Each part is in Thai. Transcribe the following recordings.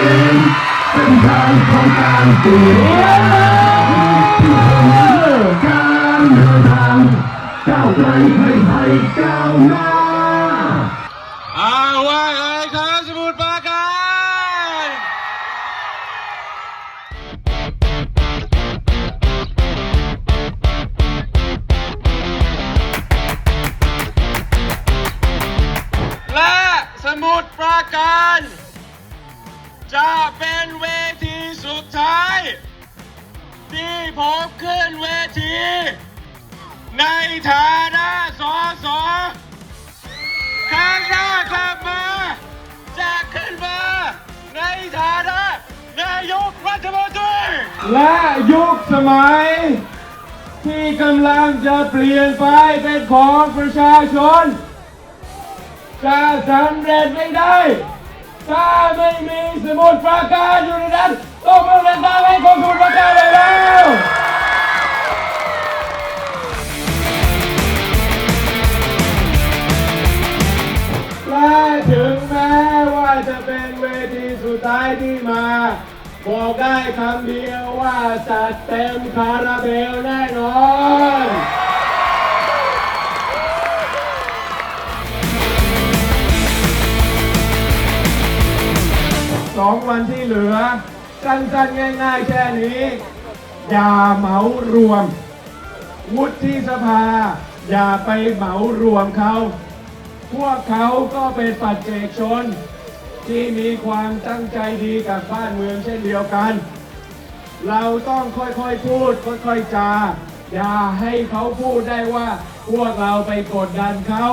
เองเส้นทางของการเปลี่ยนที่คนเลิกการเดินทางก้าวไกลให้ไทยก้าวหน้าอาว่าไงครับสมุทรปราการและสมุทรปราการ จะเป็นเวทีสุดท้าย ที่ผมขึ้นเวที ในฐานะสอสอครั้งหน้ากลับมาจะขึ้นมาในฐานะนายกรัฐมนตรีและยุคสมัย ที่กำลังจะเปลี่ยนไปเป็นของประชาชน จะสำเร็จไม่ได้ ถ้าไม่มีสมุดปราการอยู่ในนั้นต้องมือกันตามให้คนสมุดปราการเลยแล้วและถึงแม้ว่าจะเป็นเวทีสุดท้ายที่มา บอกได้คำเดียวว่าจัดเต็มคาราเบลแน่นอน สองวันที่เหลือ สั้นๆง่ายๆแค่นี้ อย่าเหมารวม วุฒิสภา อย่าไปเหมารวมเขาพวกเขาก็เป็นปัจเจกชน ที่มีความตั้งใจดีกับบ้านเมืองเช่นเดียวกัน เราต้องค่อยๆพูด ค่อยๆจา อย่าให้เขาพูดได้ว่า พวกเราไปกดดันเขา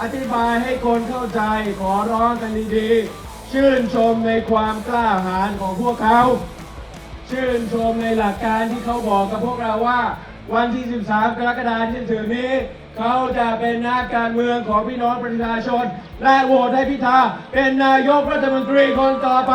อธิบายให้คนเข้าใจขอร้องกันดีๆ ชื่นชมในความกล้าหาญของพวกเขา ชื่นชมในหลักการที่เขาบอกกับพวกเราว่า วันที่ 13 กรกฎาคมที่ถึงนี้ เขาจะเป็นนักการเมืองของพี่น้องประชาชน และโหวตให้พิธาเป็นนายกรัฐมนตรีคนต่อไป